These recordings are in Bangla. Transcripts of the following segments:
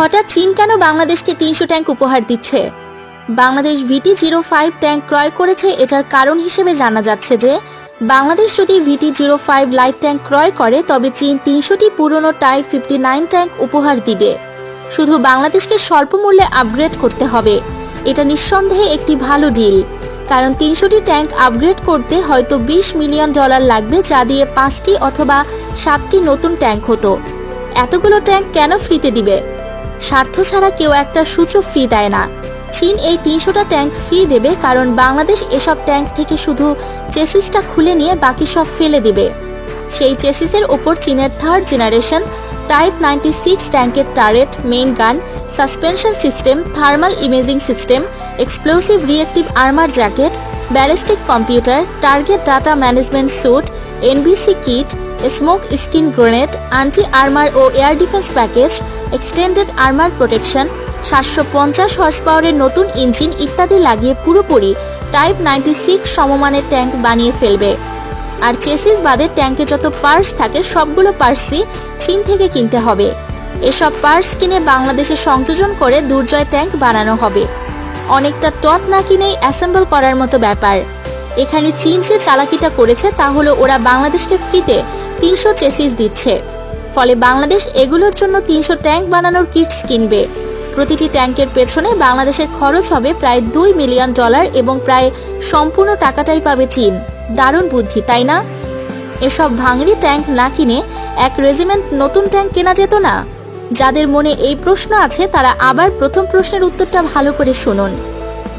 হঠাৎ চীন কেন বাংলাদেশকে তিনশো ট্যাঙ্ক উপহার দিচ্ছে? Bangladesh VT zero five tank ক্রয় করেছে এটার কারণ হিসেবে জানা যাচ্ছে যে, বাংলাদেশ যদি VT zero five light tank ক্রয় করে, তবে চীন তিনশোটি পুরনো টাইপ ফিফটি নাইন ট্যাঙ্ক উপহার দিবে। শুধু বাংলাদেশকে স্বল্প মূল্যে আপগ্রেড করতে হবে। এটা নিঃসন্দেহে একটি ভালো ডিল কারণ তিনশোটি ট্যাঙ্ক আপগ্রেড করতে হয়তো বিশ মিলিয়ন ডলার লাগবে যা দিয়ে পাঁচটি অথবা সাতটি নতুন ট্যাঙ্ক হতো। এতগুলো ট্যাঙ্ক কেন ফ্রিতে দিবে? স্বার্থ ছাড়া কেউ একটা সূচক ফ্রি দেয় না। চীন এই তিনশোটা ট্যাঙ্ক ফ্রি দেবে কারণ বাংলাদেশ এসব ট্যাঙ্ক থেকে শুধু চেসিসটা খুলে নিয়ে বাকি সব ফেলে দিবে। সেই চেসিসের ওপর চীনের third generation type ninety six ট্যাঙ্কের turret main gun suspension system thermal imaging system explosive reactive armour jacket ballistic computer target data management suite NBC kit smoke screen grenade anti armour ও air defence package extended armour protection সাতশো পঞ্চাশ হর্স পাওয়ারের নতুন ইঞ্জিন ইত্যাদি লাগিয়ে পুরোপুরি টাইপ নাইনটি সিক্স সমমানের ট্যাঙ্ক বানিয়ে ফেলবে। আর চেসিস বাদে ট্যাঙ্কে যত পার্স থাকে, সবগুলো পার্সই চীন থেকে কিনতে হবে। এসব পার্স কিনে বাংলাদেশে সংযোজন করে দুর্জয় ট্যাঙ্ক বানানো হবে। অনেকটা টট না কিনেই অ্যাসেম্বল করার মতো ব্যাপার। এখানে চীন যে চালাকিটা করেছে, তা হলো ওরা বাংলাদেশকে ফ্রিতে তিনশো চেসিস দিচ্ছে। ফলে বাংলাদেশ এগুলোর জন্য তিনশো ট্যাঙ্ক বানানোর কিটস কিনবে। প্রতিটি ট্যাঙ্কের পেছনে বাংলাদেশের খরচ হবে প্রায় দুই মিলিয়ন ডলার এবং প্রায় সম্পূর্ণ টাকাটাই পাবে চীন। দারুণ বুদ্ধি, তাই না? এসব ভাঙড়ি ট্যাঙ্ক না কিনে এক রেজিমেন্ট নতুন ট্যাঙ্ক কেনা যেত না? যাদের মনে এই প্রশ্ন আছে, তারা আবার প্রথম প্রশ্নের উত্তরটা ভালো করে শুনুন।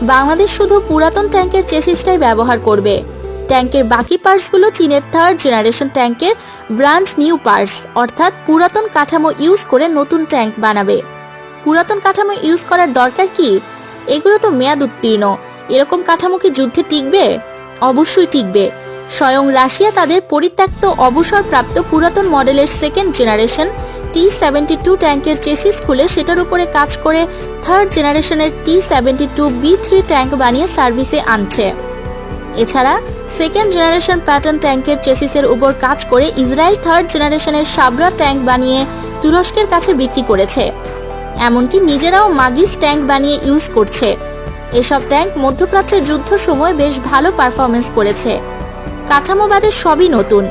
বাংলাদেশ শুধু পুরাতন ট্যাঙ্কের চেসিসটাই ব্যবহার করবে। ট্যাঙ্কের বাকি পার্টসগুলো চীনের থার্ড জেনারেশন ট্যাঙ্কের ব্র্যান্ড নিউ পার্টস, অর্থাৎ পুরাতন কাঠামো ইউজ করে নতুন ট্যাঙ্ক বানাবে। পুরাতন কাঠামো ইউজ করার দরকার কি? এগুলো তো মেয়াদ উত্তীর্ণ। এরকম কাঠামো কি যুদ্ধে টিকবে? অবশ্যই টিকবে। স্বয়ং রাশিয়া তাদের পরিত্যক্ত অবসরপ্রাপ্ত পুরাতন মডেলের second generation T seventy two ট্যাঙ্কের চেসিস খুলে সেটার উপরে কাজ করে থার্ড জেনারেশনের T seventy two B three tank বানিয়ে সার্ভিসে আনছে। এছাড়া সেকেন্ড জেনারেশন প্যাটার্ন ট্যাঙ্কের চেসিসের উপর কাজ করে ইসরায়েল থার্ড জেনারেশনের সাবরা ট্যাঙ্ক বানিয়ে তুরস্কের কাছে বিক্রি করেছে। এমনকি নিজেরাও মাগিস ট্যাঙ্ক বানিয়ে ইউজ করছে। এসব ট্যাঙ্ক মধ্যপ্রাচ্যের যুদ্ধ সময় বেশ ভালো পারফরমেন্স করেছে। কাঠামো বাদে সবই নতুন।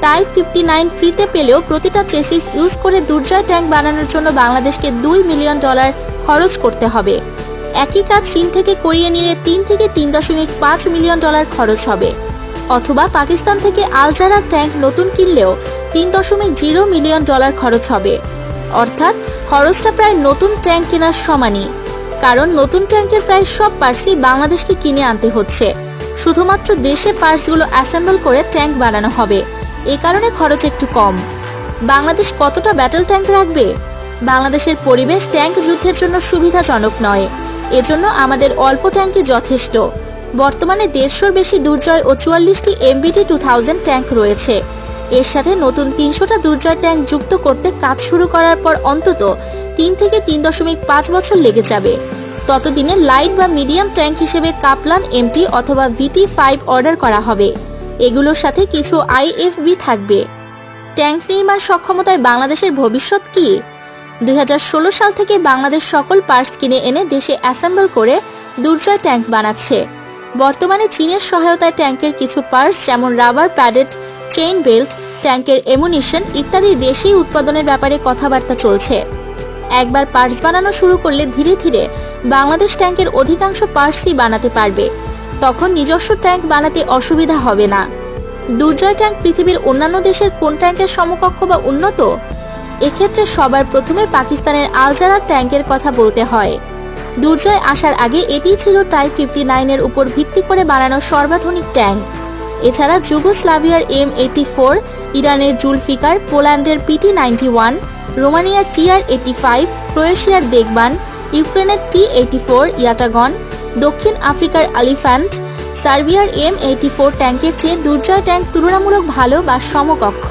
টাইপ ফিফটি নাইন ফ্রিতে পেলেও প্রতিটা চেসিস ইউজ করে দুর্জয় ট্যাঙ্ক বানানোর জন্য বাংলাদেশকে দুই মিলিয়ন ডলার খরচ করতে হবে। একই কাজ চীন থেকে করিয়ে নিলে তিন থেকে তিন দশমিক পাঁচ মিলিয়ন ডলার খরচ হবে। অথবা পাকিস্তান থেকে আলজারার ট্যাঙ্ক নতুন কিনলেও তিন দশমিক জিরো মিলিয়ন ডলার খরচ হবে। অর্থাৎ খরচটা প্রায় নতুন ট্যাঙ্ক কেনার সমানই। কারণ নতুন ট্যাঙ্কের প্রায় সব পার্টসই বাংলাদেশকে কিনে আনতে হচ্ছে। শুধুমাত্র দেশে পার্টসগুলো অ্যাসেম্বল করে ট্যাঙ্ক বানানো হবে। এ কারণে খরচ একটু কম। বাংলাদেশ কতটা ব্যাটল ট্যাঙ্ক রাখবে? বাংলাদেশের পরিবেশ ট্যাঙ্ক যুদ্ধের জন্য সুবিধাজনক নয়। এজন্য আমাদের অল্প ট্যাঙ্কই যথেষ্ট। বর্তমানে দেড়শোর বেশি দুর্জয় ও চুয়াল্লিশটি এমবিটি টু থাউজেন্ড ট্যাঙ্ক রয়েছে। এর সাথে নতুন তিনশোটা দুর্জয় ট্যাঙ্ক যুক্ত করতে কাজ শুরু করার পর অন্তত তিন থেকে তিন দশমিক পাঁচ বছর লেগে যাবে। ততদিনে লাইট বা মিডিয়াম ট্যাঙ্ক হিসেবে কাপলান এমটি অথবা ভিটি ফাইভ অর্ডার করা হবে। এগুলোর সাথে কিছু আইএফবি থাকবে। ট্যাঙ্ক নির্মাণ সক্ষমতায় বাংলাদেশের ভবিষ্যৎ কি? দুই হাজার ষোলো সাল থেকে বাংলাদেশ সকল পার্টস কিনে এনে দেশে অ্যাসেম্বল করে দুর্জয় ট্যাঙ্ক বানাচ্ছে। বর্তমানে চীনের সহায়তায় ট্যাঙ্কের কিছু পার্টস যেমন রাবার প্যাডেড চেইন বেল্ট, ট্যাঙ্কের এমুনিশন ইত্যাদি দেশেই উৎপাদনের ব্যাপারে কথাবার্তা চলছে। একবার পার্টস বানানো শুরু করলে ধীরে ধীরে বাংলাদেশ ট্যাঙ্কের অধিকাংশ পার্টসই বানাতে পারবে। তখন নিজস্ব ট্যাঙ্ক বানাতে অসুবিধা হবে না। দুর্জয় ট্যাঙ্ক পৃথিবীর অন্যান্য দেশের কোন ট্যাঙ্কের সমকক্ষ বা উন্নত? এক্ষেত্রে সবার প্রথমে পাকিস্তানের আলজারা ট্যাঙ্কের কথা বলতে হয়। দুর্জয় আসার আগে এটিই ছিল টাইপ ফিফটি নাইনের উপর ভিত্তি করে বানানো সর্বাধুনিক ট্যাঙ্ক। এছাড়া যুগোস্লাভিয়ার এম এইটি ফোর, ইরানের জুলফিকার, পোল্যান্ডের পিটি নাইনটি ওয়ান, রোমানিয়ার টিআর এইটি ফাইভ, ক্রোয়েশিয়ার দেখবান ইউক্রেনের টি এইটি ফোর, ইয়াটাগন, দক্ষিণ আফ্রিকার আলিফ্যান্ট, সার্বিয়ার এম এইটি ফোর ট্যাঙ্কের চেয়ে দুর্জয় ট্যাঙ্ক তুলনামূলক ভালো বা সমকক্ষ।